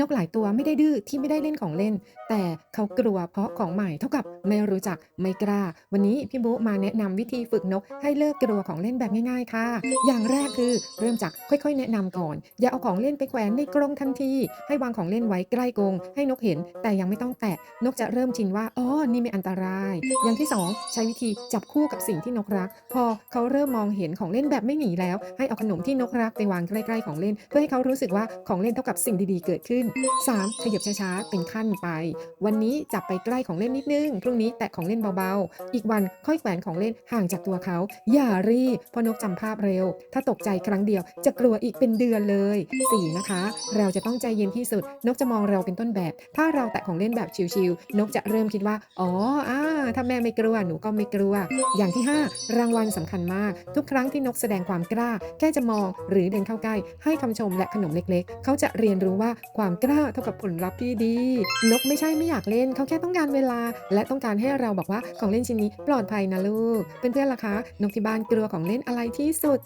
นกหลายตัวไม่ได้ดื้อที่ไม่ได้เล่นของเล่น แต่เขากลัวเพราะของใหม่เท่ากับไม่รู้จักไม่กล้า วันนี้พี่บุ๊มาแนะนำวิธีฝึกนกให้เลิกกลัวของเล่นแบบง่ายๆค่ะ อย่างแรกคือเริ่มจากค่อยๆ แนะนำก่อน อย่าเอาของเล่นไปแขวนในกรงทันที ให้วางของเล่นไว้ใกล้กรงให้นกเห็น แต่ยังไม่ต้องแตะนกจะเริ่มชินว่าอ๋อนี่ไม่อันตราย อย่างที่สองใช้วิธีจับคู่กับสิ่งที่นกรัก พอเขาเริ่มมองเห็นของเล่นแบบไม่หนีแล้ว ให้เอาขนมที่นกรักไปวางใกล้ ๆ ของเล่น เพื่อให้เขารู้สึกว่าของเล่นเท่ากับสิ่งดีๆเกิดขึ้น 3. ขยับช้าๆ เป็นขั้นไป วันนี้จับไปใกล้ของเล่นนิดนึง พรุ่งนี้แตะของเล่นเบาๆ อีกวันค่อยแขวนของเล่นห่างจากตัวเขา อย่ารีบเพราะนกจำภาพเร็ว ถ้าตกใจครั้งเดียว จะกลัวอีกเป็นเดือนเลย 4. นะคะ เราจะต้องใจเย็นที่สุด นกจะมองเราเป็นต้นแบบ ถ้าเราแตะของเล่นแบบชิวๆนกจะเริ่มคิดว่า อ๋ออ่าถ้าแม่ไม่กลัวหนูก็ไม่กลัว อย่างที่ 5 รางวัลสำคัญมาก ทุกครั้งที่นกแสดงความกล้า แค่จะมองหรือเดินเข้าใกล้ให้คำชมและขนมเล็ก ๆ เขาจะเรียนรู้ว่าความกล้าเท่ากับผลลัพธ์ที่ดี นกไม่ใช่ไม่อยากเล่น เขาแค่ต้องการเวลา และต้องการให้เราบอกว่าของเล่นชิ้นนี้ปลอดภัยนะลูก เพื่อนๆล่ะคะ นกที่บ้านกลัวของเล่นอะไรที่สุด